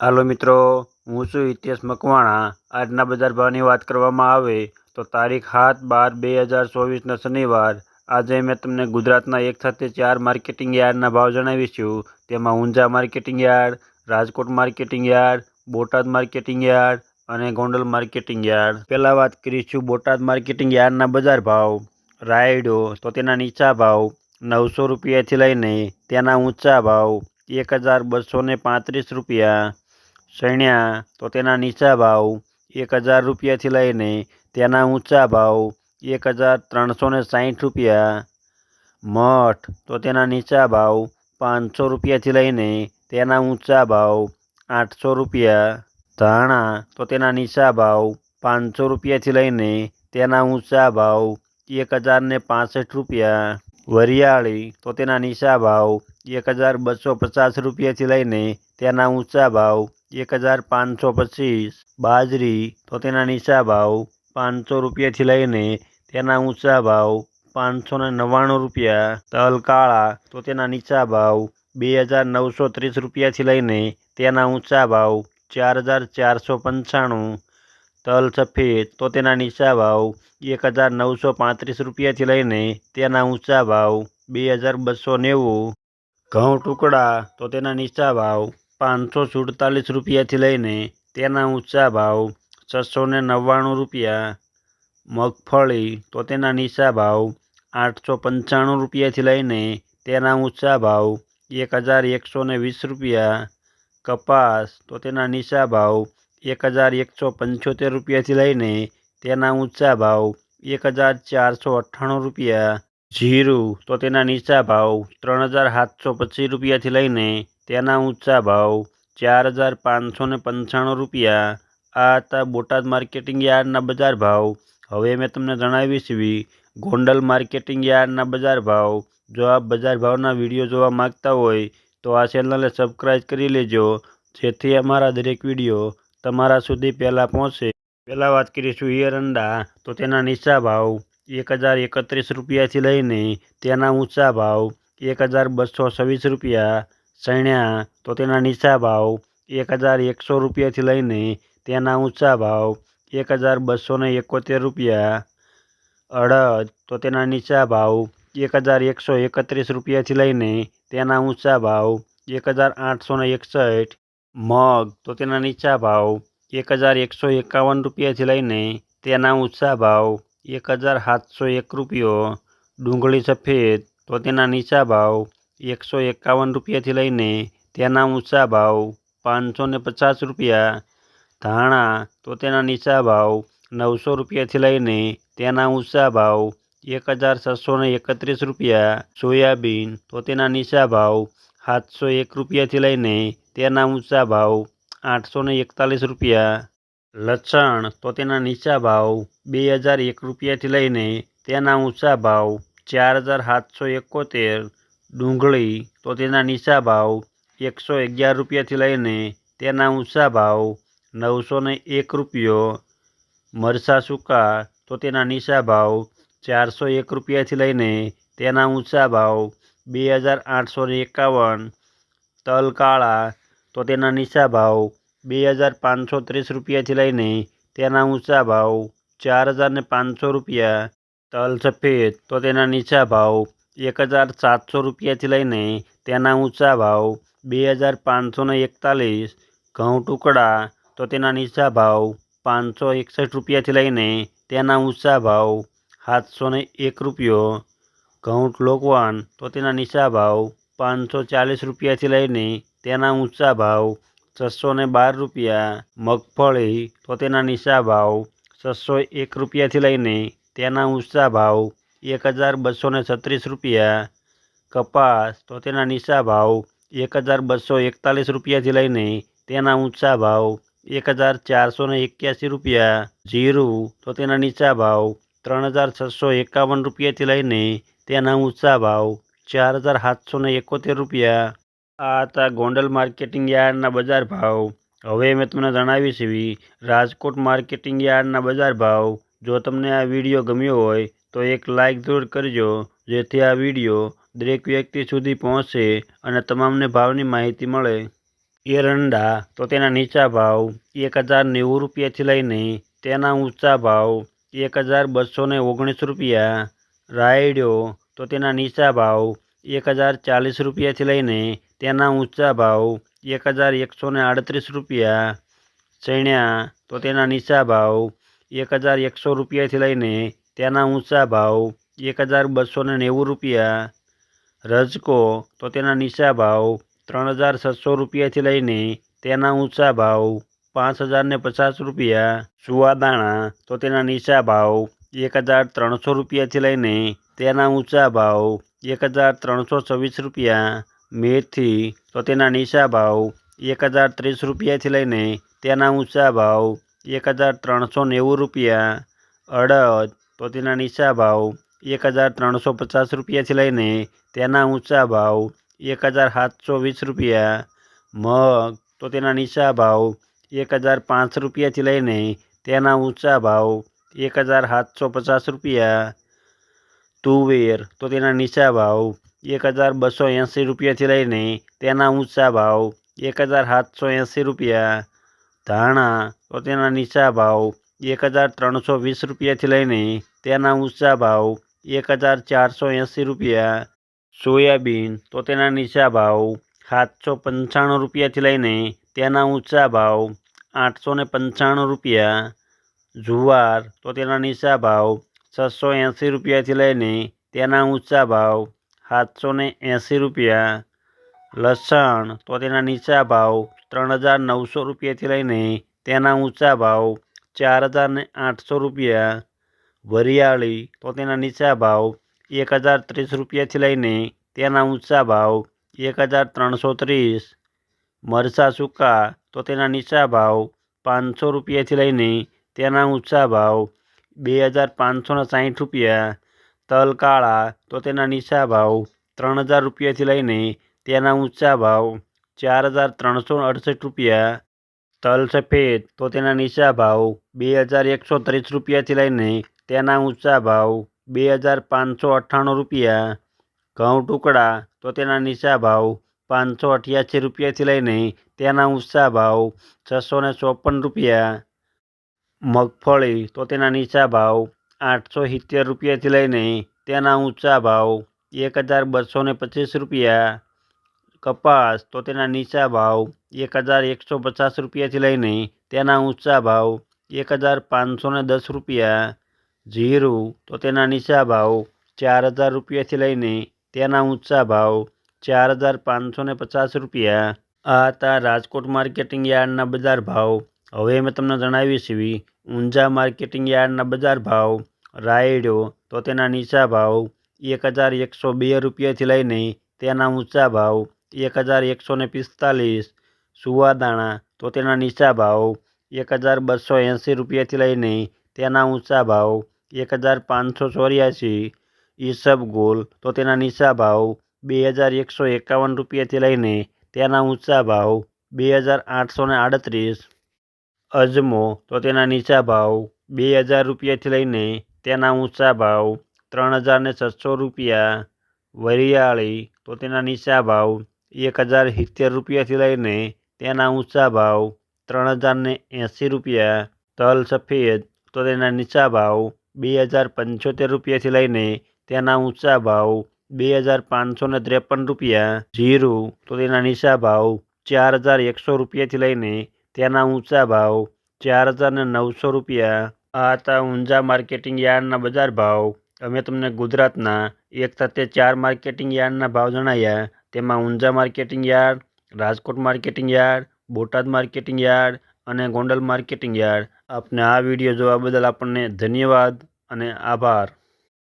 હાલો મિત્રો, હું છું હિતેશ મકવાણા. આજના બજાર ભાવની વાત કરવામાં આવે તો તારીખ સાત બાર બે હજાર ચોવીસના શનિવાર. આજે મેં તમને ગુજરાતના એક સાથે ચાર માર્કેટિંગ યાર્ડના ભાવ જણાવીશું તેમાં Unjha marketing yard, Rajkot marketing yard, Botad marketing yard અને ગોંડલ માર્કેટિંગ યાર્ડ. પહેલાં વાત કરીશું બોટાદ માર્કેટિંગ યાર્ડના બજાર ભાવ રાયડો તો તેના નીચા ભાવ નવસો રૂપિયાથી લઈને તેના ઊંચા ભાવ એક હજાર બસો પાંત્રીસ રૂપિયા. સણ્યા, તો તેના નીચા ભાવ એક હજાર રૂપિયાથી લઈને તેના ઊંચા ભાવ એક હજાર ત્રણસો ને સાહીઠ રૂપિયા. મઠ, તો તેના નીચા ભાવ પાંચસો રૂપિયાથી લઈને તેના ઊંચા ભાવ આઠસો રૂપિયા. ધાણા, તો તેના નીચા ભાવ પાંચસો રૂપિયાથી લઈને તેના ઊંચા ભાવ એક હજાર ને પાસઠ રૂપિયા. વરિયાળી, તો તેના નીચા ભાવ એક હજાર બસો પચાસ રૂપિયાથી લઈને તેના ઊંચા ભાવ એક હજાર પાંચસો પચીસ. બાજરી તો તેના નીચા ભાવ પાંચસો રૂપિયાથી લઈને તેના ઊંચા ભાવ પાંચસો ને નવ્વાણું રૂપિયા. તલ કાળા તો તેના નીચા ભાવ બે હજાર નવસો ત્રીસ રૂપિયાથી લઈને તેના ઊંચા ભાવ ચાર હજાર ચારસો પંચાણું. તલ સફેદ તો તેના નીચા ભાવ એક હજાર નવસો પાંત્રીસ રૂપિયાથી લઈને તેના ઊંચા ભાવ બે હજાર બસો નેવું. ઘઉં ટુકડા તો તેના નીચા ભાવ પાંચસો સુડતાલીસ રૂપિયાથી લઈને તેના ઊંચા ભાવ છસો ને નવ્વાણું રૂપિયા, મગફળી તો તેના નીચા ભાવ આઠસો પંચાણું રૂપિયાથી લઈને તેના ઊંચા ભાવ એક હજાર એકસો ને વીસ રૂપિયા, કપાસ તો તેના નીચા ભાવ એક હજાર એકસો પંચોતેર રૂપિયાથી લઈને તેના ઊંચા ભાવ એક હજાર ચારસો અઠ્ઠાણું રૂપિયા, જીરું તો તેના નીચા ભાવ ત્રણ હજાર સાતસો પચીસ રૂપિયાથી લઈને તેના ઊંચા ભાવ ચાર હજાર પાંચસો ને પંચાણું રૂપિયા. આ હતા બોટાદ માર્કેટિંગ યાર્ડના બજાર ભાવ. હવે મેં તમને જણાવીશ છીએ ગોંડલ માર્કેટિંગ યાર્ડના બજાર ભાવ. જો આપ બજાર ભાવના વીડિયો જોવા માગતા હોય, તો આ ચેનલને સબસ્ક્રાઈબ કરી લેજો, જેથી અમારા દરેક વીડિયો તમારા સુધી પહેલાં પહોંચે. પહેલાં વાત કરીશું એરંડા તો તેના નીચા ભાવ એક હજાર એકત્રીસ રૂપિયાથી લઈને તેના ઊંચા ભાવ એક હજાર બસો છવ્વીસ રૂપિયા. સણ્યા, તો તેના નીચા ભાવ એક હજાર એકસો રૂપિયાથી લઈને તેના ઊંચા ભાવ એક હજાર બસો ને એકોતેર રૂપિયા. અડદ, તો તેના નીચા ભાવ એક હજાર એકસો એકત્રીસ રૂપિયાથી લઈને તેના ઊંચા ભાવ એક હજાર આઠસો ને એકસઠ. મગ, તો તેના નીચા ભાવ એક હજાર એકસો એકાવન રૂપિયાથી લઈને તેના ઊંચા ભાવ એક હજાર સાતસો એક રૂપિયો. ડુંગળી સફેદ, તો તેના નીચા ભાવ એકસો એકાવન રૂપિયાથી લઈને તેના ઊંચા ભાવ પાંચસો ને પચાસ રૂપિયા, ધાણા તો તેના નીચા ભાવ નવસો રૂપિયાથી લઈને તેના ઊંચા ભાવ એક હજાર છસો ને એકત્રીસ રૂપિયા, સોયાબીન તો તેના નીચા ભાવ સાતસો એક રૂપિયાથી લઈને તેના ઊંચા ભાવ આઠસો ને એકતાલીસ રૂપિયા, લસણ તો તેના નીચા ભાવ બે હજાર એક રૂપિયાથી લઈને તેના ઊંચા ભાવ ચાર હજાર સાતસો એકોતેર ડુંગળી, તો તેના નીચા ભાવ એકસો અગિયાર રૂપિયાથી લઈને તેના ઊંચા ભાવ નવસો ને એક રૂપિયો. મરચાં સૂકા, તો તેના નીચા ભાવ ચારસો એક રૂપિયાથી લઈને તેના ઊંચા ભાવ બે હજાર આઠસો એકાવન. તલ કાળા, તો તેના નીચા ભાવ બે હજાર પાંચસો ત્રીસ રૂપિયાથી લઈને તેના ઊંચા ભાવ ચાર હજાર પાંચસો રૂપિયા. તલ સફેદ, તો તેના નીચા ભાવ એક હજાર સાતસો રૂપિયાથી લઈને તેના ઊંચા ભાવ, બે હજાર પાંચસોને એકતાલીસ, ઘઉં ટુકડા, તો તેના નીચા ભાવ, પાંચસો એકસઠ રૂપિયાથી લઈને તેના ઊંચા ભાવ, સાતસો એક રૂપિયો, ઘઉં લોકવાન, તો તેના નીચા ભાવ, પાંચસો ચાલીસ રૂપિયાથી લઈને તેના ઊંચા ભાવ, છસો બાર રૂપિયા, મગફળી, તો તેના નીચા ભાવ, છસો એક રૂપિયાથી લઈને તેના ઊંચા ભાવ એક હજાર બસો ને છત્રીસ રૂપિયા, કપાસ તો તેના નીચા ભાવ એક હજાર બસો એકતાલીસ રૂપિયાથી લઈને તેના ઊંચા ભાવ એક હજાર ચારસો ને એક્યાસી રૂપિયા, જીરું તો તેના નીચા ભાવ ત્રણ હજાર છસો એકાવન રૂપિયાથી લઈને તેના ઊંચા ભાવ ચાર હજાર સાતસો ને એકોતેર રૂપિયા. આ હતા ગોંડલ માર્કેટિંગ યાર્ડના બજાર ભાવ. હવે મેં તમને જણાવીશ એવી રાજકોટ માર્કેટિંગ યાર્ડના બજાર ભાવ. જો તમને આ વીડિયો ગમ્યો હોય તો એક લાઇક જરૂર કરજો, જેથી આ વીડિયો દરેક વ્યક્તિ સુધી પહોંચે અને તમામને ભાવની માહિતી મળે. એરંડા, તો તેના નીચા ભાવ એક હજાર નેવું રૂપિયાથી લઈને તેના ઊંચા ભાવ એક હજાર બસો ને ઓગણીસ રૂપિયા. રાયડો, તો તેના નીચા ભાવ એક હજાર ચાલીસ રૂપિયાથી લઈને તેના ઊંચા ભાવ એક હજાર એકસો ને આડત્રીસ રૂપિયા. ચણ્યા, તો તેના નીચા ભાવ એક હજાર એકસો રૂપિયાથી લઈને તેના ઊંચા ભાવ એક હજાર બસો ને નેવું રૂપિયા રજકો તો તેના નીચા ભાવ ત્રણ હજાર છસો રૂપિયાથી લઈને તેના ઊંચા ભાવ પાંચ હજાર ને પચાસ રૂપિયા સુવાદાણા તો તેના નીચા ભાવ એક હજાર ત્રણસો રૂપિયાથી લઈને તેના ઊંચા ભાવ એક હજાર ત્રણસો છવ્વીસ રૂપિયા, મેથી તો તેના નીચા ભાવ એક હજાર ત્રીસ રૂપિયાથી લઈને તેના ઊંચા ભાવ એક હજાર ત્રણસો નેવું રૂપિયા, અડદ તો તેના નીચા ભાવ એક હજાર ત્રણસો પચાસ રૂપિયાથી લઈને તેના ઊંચા ભાવ એક હજાર સાતસો વીસ રૂપિયા. મગ તો તેના નીચા ભાવ એક હજાર પાંચ રૂપિયાથી લઈને તેના ઊંચા ભાવ એક હજાર સાતસો પચાસ રૂપિયા. તુવેર તો તેના નીચા ભાવ એક હજાર બસો એંસી રૂપિયાથી લઈને તેના ઊંચા ભાવ એક હજાર સાતસો એંસી રૂપિયા. ધાણા તો તેના નીચા ભાવ એક હજાર ત્રણસો વીસ રૂપિયાથી લઈને તેના ઊંચા ભાવ એક હજાર ચારસો એંસી રૂપિયા સોયાબીન તો તેના નીચા ભાવ સાતસો પંચાણું રૂપિયાથી લઈને તેના ઊંચા ભાવ આઠસો ને પંચાણું રૂપિયા જુવાર તો તેના નીચા ભાવ છસો એંસી રૂપિયાથી લઈને તેના ઊંચા ભાવ સાતસો ને એંસી રૂપિયા લસણ તો તેના નીચા ભાવ ત્રણ હજાર નવસો રૂપિયાથી લઈને તેના ઊંચા ભાવ ચાર હજાર ને આઠસો રૂપિયા, વરિયાળી, તો તેના નીચા ભાવ એક હજાર ત્રીસ રૂપિયાથી લઈને તેના ઊંચા ભાવ એક હજાર ત્રણસો ત્રીસ. મરચાં સૂકા, તો તેના નીચા ભાવ પાંચસો રૂપિયાથી લઈને તેના ઊંચા ભાવ બે હજાર પાંચસો ને સાઠ રૂપિયા. તલ કાળા, તો તેના નીચા ભાવ ત્રણ હજાર રૂપિયાથી લઈને તેના ઊંચા ભાવ ચાર હજાર ત્રણસો અડસઠ રૂપિયા. તલ સફેદ, તો તેના નીચા ભાવ બે હજાર એકસો ત્રીસ રૂપિયાથી લઈને તેના ઊંચા ભાવ બે હજાર પાંચસો અઠ્ઠાણું રૂપિયા. ઘઉં ટુકડા, તો તેના નીચા ભાવ પાંચસો અઠ્યાસી રૂપિયાથી લઈને તેના ઊંચા ભાવ છસો ને ચોપન રૂપિયા. મગફળી, તો તેના નીચા ભાવ આઠસો સિત્તેર રૂપિયાથી લઈને તેના ઊંચા ભાવ એક હજાર બસો પચીસ રૂપિયા. કપાસ, તો તેના નીચા ભાવ એક હજાર એકસો પચાસ રૂપિયાથી લઈને તેના ઊંચા ભાવ એક હજાર પાંચસો દસ રૂપિયા જીરું તો તેના નીચા ભાવ ચાર હજાર રૂપિયાથી લઈને તેના ઊંચા ભાવ ચાર હજાર પાંચસો પચાસ રૂપિયા. આ હતા રાજકોટ માર્કેટિંગ યાર્ડના બજાર ભાવ. હવે મેં તમને જણાવી છીએ ઊંઝા માર્કેટિંગ યાર્ડના બજાર ભાવ. રાયડો, તો તેના નીચા ભાવ એક હજાર એકસો બે રૂપિયાથી લઈને તેના ઊંચા ભાવ એક હજાર એકસો ને પિસ્તાલીસ. સુવાદાણા તો તેના નીચા ભાવ એક હજાર બસો એંસી રૂપિયાથી લઈને તેના ઊંચા ભાવ એક હજાર પાંચસો ચોર્યાસી. ઈસબગોલ તો તેના નીચા ભાવ બે હજાર એકસો એકાવન રૂપિયાથી લઈને તેના ઊંચા ભાવ બે હજાર આઠસો ને આડત્રીસ. અજમો, તો તેના નીચા ભાવ બે હજાર રૂપિયાથી લઈને તેના ઊંચા ભાવ ત્રણ હજાર ને છસો રૂપિયા. વરિયાળી, તો તેના નીચા ભાવ એક હજાર સિત્તેર રૂપિયાથી લઈને તેના ઊંચા ભાવ ત્રણ હજારને એંસી રૂપિયા, તલ સફેદ તો તેના નીચા ભાવ બે હજાર પંચોતેર રૂપિયાથી લઈને તેના ઊંચા ભાવ બે હજાર પાંચસો ને ત્રેપન રૂપિયા, જીરું તો તેના નીચા ભાવ ચાર હજાર એકસો રૂપિયાથી લઈને તેના ઊંચા ભાવ ચાર હજાર ને નવસો રૂપિયા. આ હતા ઊંઝા માર્કેટિંગ યાર્ડના બજાર ભાવ. અમે તમને ગુજરાતના એક સાથે ચાર માર્કેટિંગ યાર્ડના ભાવ જણાવ્યા તેમાં Unjha marketing yard Rajkot marketing yard, Botad marketing yard અને ગોંડલ માર્કેટિંગ યાર્ડ. આપને આ વીડિયો જોવા બદલ આપણને ધન્યવાદ અને આભાર.